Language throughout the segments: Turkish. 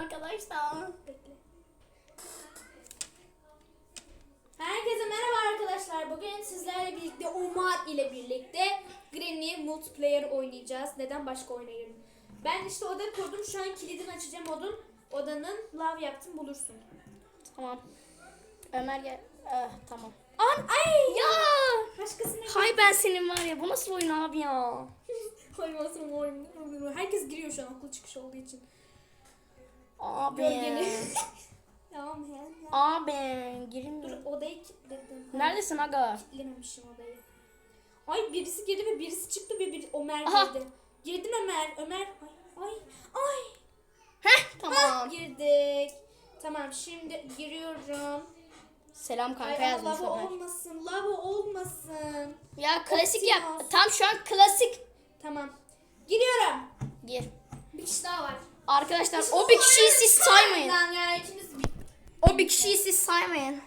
arkadaşlar. Bekle. Herkese merhaba arkadaşlar. Bugün sizlerle birlikte Umar ile birlikte Granny multiplayer oynayacağız. Neden başka oynayalım? Ben işte oda kurdum. Şu an kilidini açacağım odun. Odanın lav yaptım bulursun. Tamam. Ömer gel. Eh, tamam. An ay Ya. Başkasına Hay ben senin var ya. Bu nasıl oyun abi ya? Hayvansın oyun. Herkes giriyor şu an okul çıkışı olduğu için. Abi. Tamam ya. abi. Dur Girin. odayı kilitledim. Neredesin aga? Kilitlememişim odayı. Ay birisi girdi ve birisi çıktı ve bir Ömer Aha. girdi. Girdin Ömer. Ömer. Ay ay ay. Heh tamam. Girdik. Tamam şimdi giriyorum. Selam kanka Ay ama yazmış lava Ömer. olmasın. Lava olmasın. Ya klasik yap. Optimus. Tam şu an klasik. Tamam. Giriyorum. Gir. Bir kişi daha var. Arkadaşlar o bir kişiyi siz saymayın. Lan ya ikimiz. O bir kişiyi siz saymayın.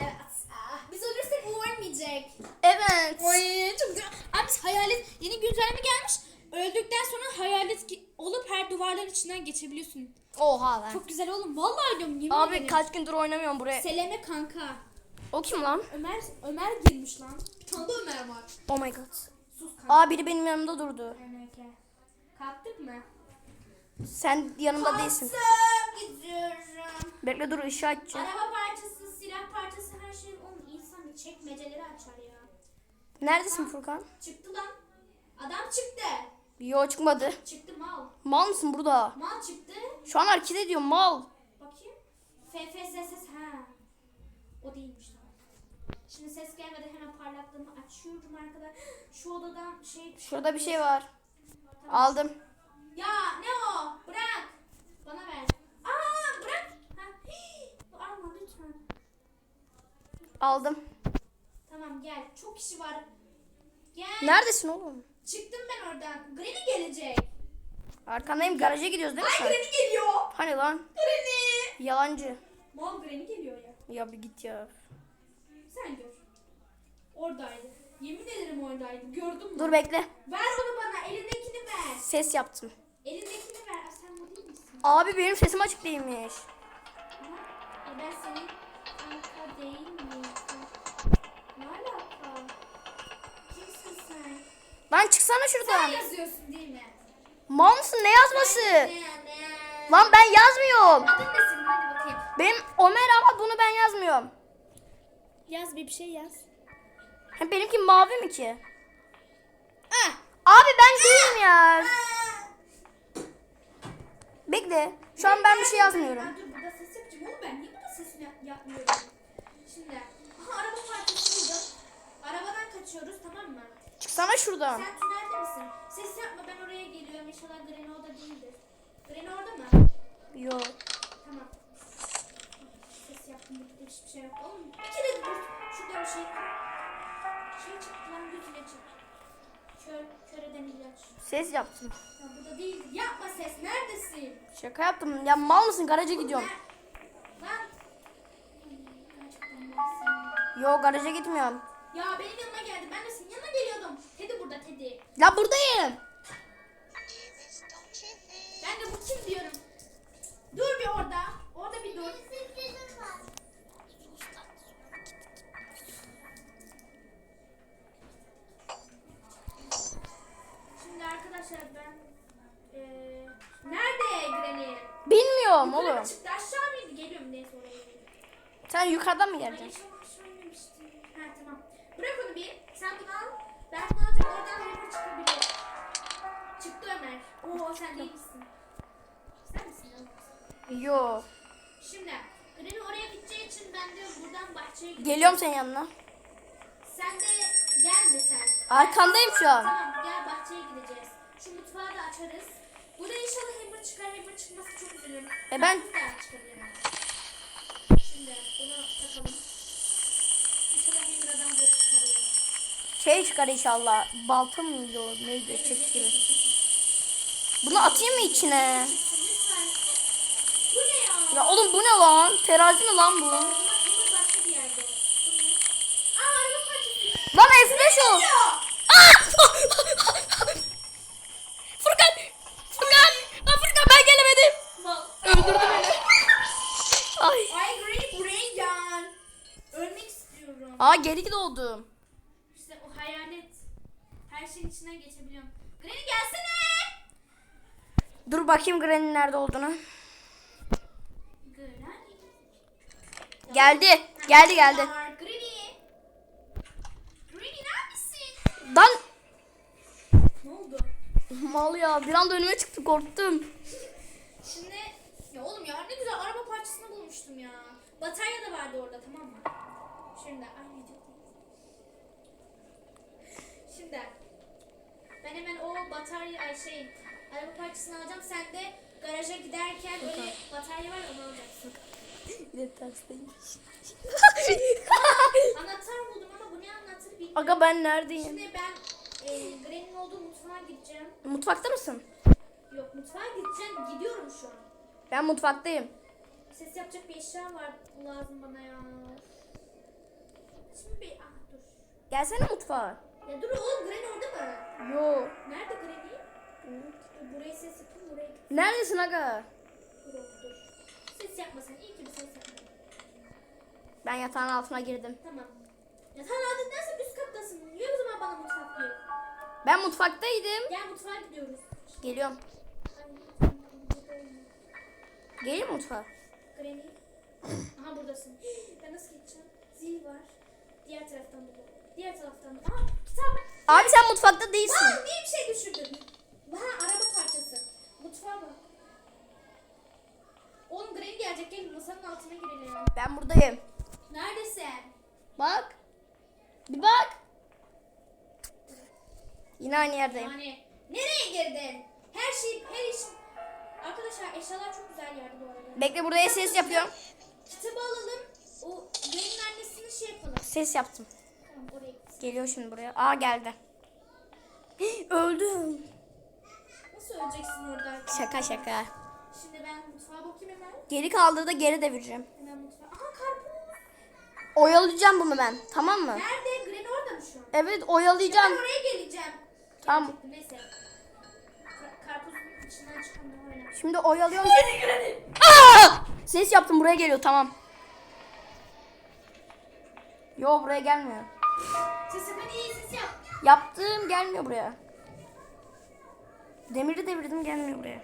Evet. Ah, Biz ölürsek o ölmeyecek. Evet. Ay çok güzel. Abi biz hayalet yeni güncelleme gelmiş. Öldükten sonra hayalet ki- olup her duvarların içinden geçebiliyorsun. Oha lan. Çok güzel oğlum. Vallahi diyorum yemin Abi ederim. kaç gündür oynamıyorum buraya. Seleme kanka. O kim lan? Ömer Ömer girmiş lan. Bir tane de Ömer var. Oh my god. Sus kanka. Aa biri benim yanımda durdu. Ömer'e. Kalktık mı? Sen yanımda değilsin. Gidiyorum. Bekle dur ışığı açacağım. Araba parçası, silah parçası her şey onun insan çekmeceleri açar ya. Neredesin Furkan? Çıktı lan. Adam çıktı. Yo çıkmadı. Çıktı mal. Mal mısın burada? Mal çıktı. Şu an hareket ediyorum mal. Bakayım. FFSS ha. O değilmiş tamam. Şimdi ses gelmeden hemen parlaklığımı açıyorum arkadaşlar. Şu odadan şey Şurada bir şey var. Aldım. Ya ne o? Bırak. Bana ver. Aa bırak. Ha. hii, Alma lütfen. Aldım. Tamam gel. Çok kişi var. Gel. Neredesin oğlum? Çıktım ben oradan. Granny gelecek. Arkandayım garaja gidiyoruz değil mi Ay sen? Granny geliyor. Hani lan? Granny. Yalancı. Mal Granny geliyor ya. Ya bir git ya. Sen gör. Oradaydı. Yemin ederim oradaydı. Gördün mü? Dur bekle. Ver onu bana. Elindekini ver. Ses yaptım. Elindekini ver. Aa, Sen bu değil misin? Abi benim sesim açık değilmiş. Ama ben senin kanka değil miyim? Ne alaka? Kimsin sen? Lan çıksana Sen şuradan. yazıyorsun değil mi? Mal mısın ne yazması? Ne ne? Lan ben yazmıyorum. Adın ne senin? Hadi bakayım. Benim Ömer ama bunu ben yazmıyorum. Yaz bir şey yaz. Hem benimki mavi mi ki? Abi ben değilim ya. Bekle. Şu an ben bir şey yazmıyorum. Aa, dur burada ses yapacağım oğlum ben niye burada ses yap- yapmıyorum? Şimdi. Aha araba parçası buldum. Arabadan kaçıyoruz tamam mı? Çıksana şuradan. Sen tünelde misin? Ses yapma ben oraya geliyorum. İnşallah Granny orada değildir. Granny orada mı? Yo. Tamam. Ses yaptım hiçbir şey yok. Oğlum bir kere dur. Şurada bir şey. Şey çıktı lan gözüne çıktı. Kör, kör eden ilaç. Ses yaptım. Ya burada değil. Yapma ses. Neredesin? Şaka yaptım. Ya mal mısın? Garaja gidiyorum. Lan. Yo garaja gitmiyorum. Ya benim yanıma geldi. Ben de senin yanına geliyordum. Teddy burada Teddy. Ya buradayım. Ben de bu kim diyorum. Dur bir orada. Orada bir dur. Arkadaşlar ben eee nerede Granny? Bilmiyorum Yukarı oğlum. çıktı aşağı mıydı? Geliyorum neyse oraya geliyorum. Sen yukarıdan mı Ay aşağı aşağı inmemiştim. Ha tamam. Bırak onu bir. Sen bunu al. Ben bunu alacağım. Oradan Harper çıkabilir. Çıktı Ömer. Oo sen değil misin? Sen misin lan? Yo. Şimdi Granny oraya gideceği için ben de buradan bahçeye gideceğim. Geliyorum senin yanına. Sen de gelme sen. Arkandayım şu an. Tamam gel bahçeye gideceğiz. Şu mutfağı da açarız. Burada inşallah hammer çıkar. Hammer çıkması çok üzülürüm. E ben-. Şimdi bunu takalım. İnşallah hammer'dan böyle çıkarıyor. Şey çıkar inşallah. Balta mıydı o? Neydi? Çek gibi. Bunu atayım mı içine? Bu ne ya? Ya oğlum bu ne lan? Terazi mi lan bu? O zaman hammer Aa geri doğdum. İşte o hayalet. Her şeyin içinden geçebiliyorum. Granny gelsene. Dur bakayım Granny'nin nerede olduğunu. Granny. Geldi. Geldi geldi. Granny. Granny neredesin? Dan Ne oldu? mal ya bir anda önüme çıktı korktum. Şimdi ya oğlum ya ne güzel araba parçasını bulmuştum ya. Batarya da vardı orada tamam mı? Şimdi ay video Şimdi ben hemen o batarya ay şey araba parçasını alacağım. Sen de garaja giderken öyle batarya var onu alacaksın. Anahtar buldum ama bu ne anahtarı bilmiyorum. Aga ben neredeyim? Şimdi ben e, Granny'nin olduğu mutfağa gideceğim. Mutfakta mısın? Yok mutfağa gideceğim. Gidiyorum şu an. Ben mutfaktayım. Ses yapacak bir eşya var lazım bana ya. Şimdi bir ah dur. Gelsene mutfağa. Ya dur oğlum Granny orada mı? Yo. Nerede Granny? Dur buraya ses yapayım buraya git. Neredesin aga? Dur dur. Ses yapmasın iyi ki bir ses yapmadın. Ben yatağın altına girdim. Tamam. Ya sen adettense üst kattasın. Niye o zaman bana mutfak diyor? Ben mutfaktaydım. Gel mutfağa gidiyoruz. Geliyorum. Mi mutfağa? Granny. Aha buradasın. Ben nasıl gideceğim? Zil var. Diğer taraftan bu. Diğer taraftan da. Aa kitap. Abi sen mutfakta değilsin. Aa bir şey düşürdün? Ha araba parçası. Mutfağa bak. Oğlum Granny gelecek gel masanın altına girelim. Ben buradayım. Neredesin? Bak. Bir bak. Yine aynı yerdeyim. Yani nereye girdin? Her şey her iş. Arkadaşlar eşyalar çok güzel yerde bu arada. Bekle buraya ses yapıyorum. Kitabı alalım. O annesini şey yapalım. Ses yaptım. Tamam oraya. Geliyor şimdi buraya. Aa geldi. Öldüm. Nasıl öleceksin orada? Şaka şaka. Şimdi ben mutfağa bakayım hemen. Geri kaldığı da geri devireceğim. Hemen mutfağa. Aha karpuz. Oyalayacağım bunu ben. Tamam mı? Nerede? Granny orada mı şu an? Evet Ben oyalayacağım. oraya geleceğim. Tamam. Neyse. Ka- karpuzun içinden çıkan ne var ya? Şimdi oyalıyorum! Ses yaptım buraya geliyor tamam. Yo buraya gelmiyor. Sesimi iyi ses yap. Yaptım gelmiyor buraya. Demiri devirdim gelmiyor buraya.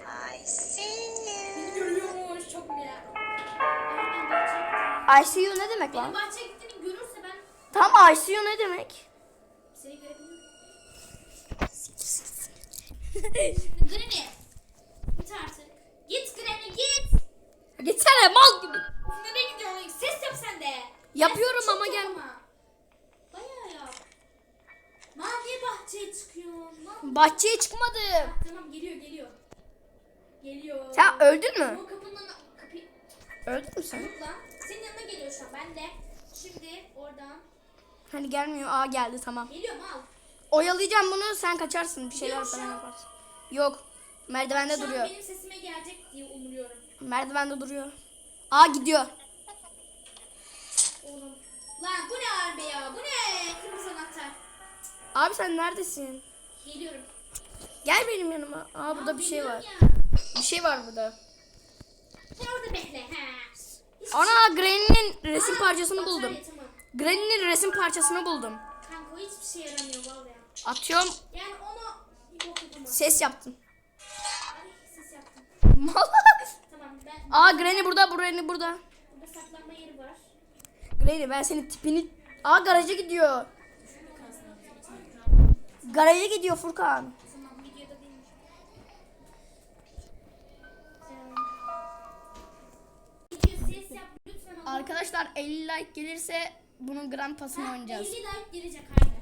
Beni görüyormuş çok merak. Ay, ben bahçeye gittim. ICU ne demek Benim lan? bahçeye gittiğini görürse ben Tam ICU ne demek? seni görebilirim. Şimdi Granny. Git artık. Git Granny git. Gitsene mal gibi. Nereye gidiyorsun? Ses yap sen de. Yapıyorum Çok ama yap gel- ama. Bayağı yap. Lan niye bahçeye çıkıyorsun? Lan. Bahçeye çıkmadım. Tamam geliyor geliyor. Geliyor. Sen öldün mü? O kapının kapı Öldün mü sen? Yok lan. Senin yanına geliyor şu an. Ben de şimdi oradan Hani gelmiyor. Aa geldi tamam. geliyorum al. Oyalayacağım bunu sen kaçarsın bir şeyler falan an. yaparsın. Yok. Merdivende Şu an duruyor. benim sesime gelecek diye umuyorum. Merdivende duruyor. Aa gidiyor. Oğlum. Lan bu ne harbi ya? Bu ne? Kırmızı anahtar. Abi sen neredesin? Geliyorum. Gel benim yanıma. Aa burada Aa, bir şey var. ya. Bir şey var burada. Sen orada bekle. Hiçbir Ana Granny'nin resim Aa, parçasını buldum. Tamam. Granny'nin resim parçasını buldum. Kanka hiçbir şey yaramıyor vallahi. Atıyorum. Yani onu. Ses yaptım. Ay, ses yaptım. Tamam ben Aa Granny burada, Granny burada. burada saklanma yeri var. Granny ben senin tipini... Aa garaja gidiyor. Garaja gidiyor Furkan. Video. Arkadaşlar 50 like gelirse bunun grand pasını Ha, oynayacağız. 50 like gelecek aynen.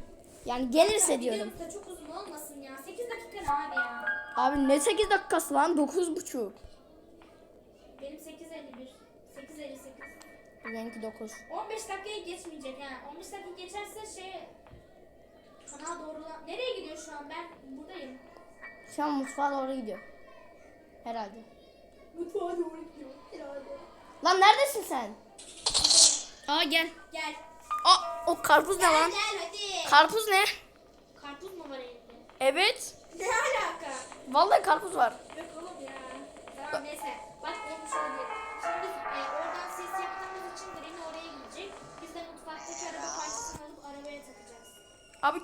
Yani gelirse diyorum. Videomuz da çok uzun olmasın ya. 8 dakika ne abi ya? Abi ne 8 dakikası lan 9.5. Benim 8.51. 8.58. Benimki 9. 15 dakikaya geçmeyecek ha. 15 dakika geçerse şey Kanal doğrulan... Nereye gidiyor şu an? Ben buradayım. Şu an mutfağa doğru gidiyor. Herhalde. Mutfağa doğru gidiyor. Herhalde. Lan neredesin sen? Aa gel. Gel. Aa o karpuz ne lan? Gel hadi. Karpuz ne? Karpuz mu var elinde? Evet. Ne alaka? Vallahi karpuz var. Yok oğlum ya. Tamam neyse. Bak olmuş olabilir. Şey Şimdi e, oradan ses yaptığımız için Green oraya gidecek. Biz de mutfaktaki araba parçasını alıp arabaya takacağız. Abi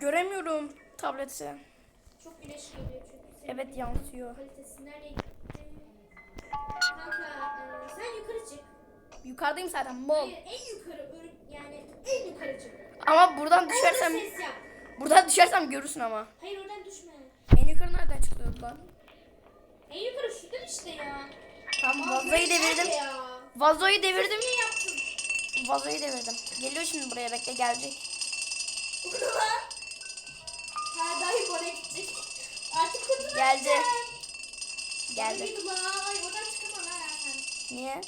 Göremiyorum tableti. Çok güneş geliyor çünkü. Evet yansıyor. Kalitesi nereye gitti? Kanka e, sen yukarı çık. Yukarıdayım zaten bol. Hayır en yukarı yani en yukarı çık. Ama buradan Orada düşersem ses yap. buradan düşersem görürsün ama. Hayır oradan düşme. En yukarı nereden çıkıyor lan? En yukarı şuradan işte ya. Tamam Aa, vazoyu devirdim. ya? Vazoyu devirdim. Ne yaptın? Vazoyu devirdim. Geliyor şimdi buraya bekle gelecek. Bu Geldi. Geldi. oradan çıkamam ha. Niye?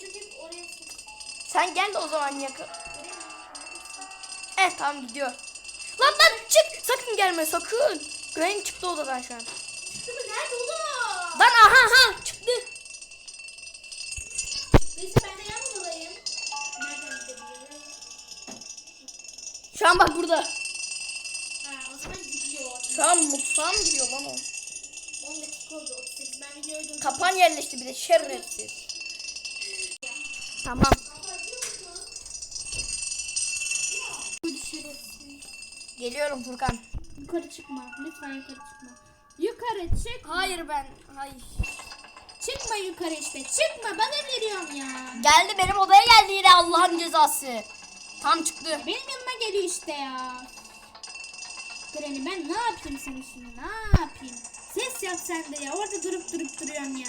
Çünkü oraya Sen gel de o zaman yakın. Eh tamam gidiyor. Lan lan çık. Sakın gelme sakın. Granny çıktı odadan şu an. Çıktı mı? Nerede oğlum? Lan aha ha çıktı. Neyse ben de yan olayım. Nereden gidebilirim? Şu an bak burada. Şu an mutfağa mı gidiyor lan o? 10 dakika oldu 38. Ben videoyu. Kapan yerleşti bir de şerefsiz. Tamam. Geliyorum Furkan. Yukarı çıkma. Lütfen yukarı çıkma. Yukarı çık. Hayır ben. Hayır. Çıkma yukarı işte. Çıkma. Bana veriyorum ya. Geldi benim odaya geldi yine Allah'ın cezası. Tam çıktı. Benim yanıma geliyor işte ya. Granny ben ne yapayım sana şimdi? Ne yapayım? Ses yap sen de ya. Orada durup durup duruyorsun ya.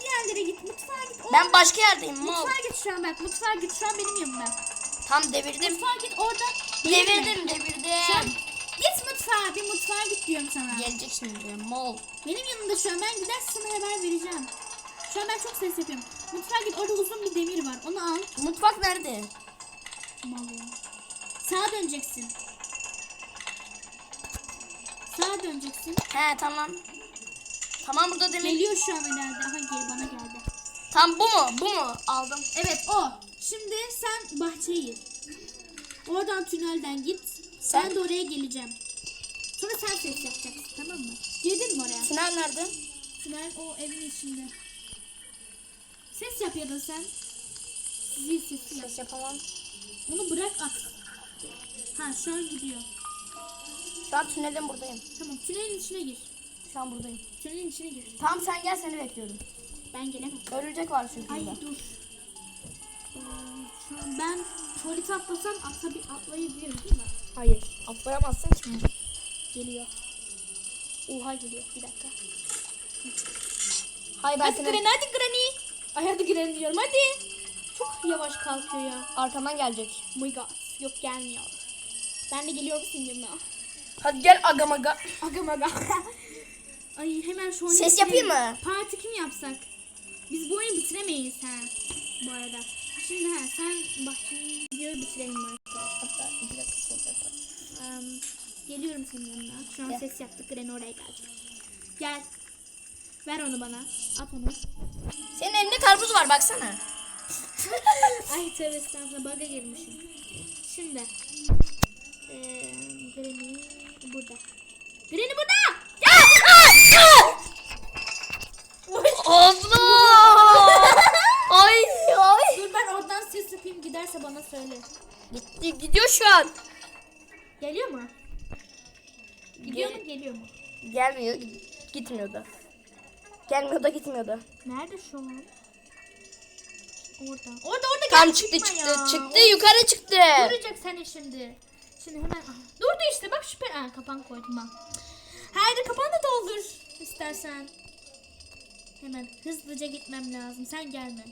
Diğerlere git. Mutfağa git. Orada- Ben başka yerdeyim mal. Mutfağa git şu an bak. Mutfağa git. Şu an benim yanımda. Tam devirdim. Mutfağa git orada. Devirdim Şu an devirdim. git mutfağa. Bir mutfağa git diyorum sana. Gelecek şimdi mal. Benim yanımda şu an. Ben giderse sana haber vereceğim. Şu an ben çok ses yapıyorum. Mutfağa git. Orada uzun bir demir var. Onu al. Mutfak nerede? Mal ya. Sağa döneceksin. Sağa döneceksin. He tamam. Tamam burada demir. Geliyor şu an herhalde. Aha gel bana geldi. Tam bu mu? Bu mu? Aldım. Evet o. Şimdi sen bahçeye git. Oradan tünelden git. Sen- Ben de oraya geleceğim. Sonra sen ses yapacaksın tamam mı? Girdin mi oraya? Tünel nerede? Tünel o evin içinde. Ses yap ya da sen. Zil sesi yap. Ses yapamam. Onu bırak at. Ha şu an gidiyor. Şu an tünelin buradayım. Tamam tünelin içine gir. Şu an buradayım. Tünelin içine gir. Tamam sen gel seni bekliyorum. Ben gelemem. Örümcek var çünkü Ay burada. dur. Ee, şu an ben tuvalete atlasam atlabi atlayabilirim değil mi? Hayır. Atlayamazsın ki. Geliyor. Oha geliyor. Bir dakika. Hayır ben Hadi seni Granny hadi Granny. Ay hadi Granny diyorum hadi. Çok yavaş kalkıyor ya. arkamdan gelecek. Oh my god. Yok gelmiyor. Ben de geliyorum senin yanına. Hadi gel agam aga. Aga maga. Ay hemen şu oyunu Ses yapayım mı? Parti kim yapsak? Biz bu oyunu bitiremeyiz ha. Bu arada. Şimdi ha sen bahçenin videoyu bitirelim arkadaşlar. Hatta iki dakika sonra yaparım. Em, geliyorum senin yanına. Şu an Gel. ses yaptık. Granny oraya gelecek. Gel. Ver onu bana. At onu. Senin elinde karpuz var baksana. Ay tövbe estağfurullah. Bug'a girmişim. Şimdi. Eee Granny burada. Granny burada! Abla! ay ay. Dur ben oradan ses yapayım giderse bana söyle. Gitti gidiyor şu an. Geliyor mu? Gidiyor Gel- mu geliyor mu? Gelmiyor git- gitmiyordu. Gelmiyor da gitmiyordu. Nerede şu an? Orada. Orada orada Tam gel, çıktı çıkma çıktı ya. çıktı yukarı çıktı. Duracak seni şimdi. Şimdi hemen Aha, durdu işte bak şüphe. Aa, kapan koydum ben. Haydi kapan da doldur istersen. Hemen hızlıca gitmem lazım. Sen gelme.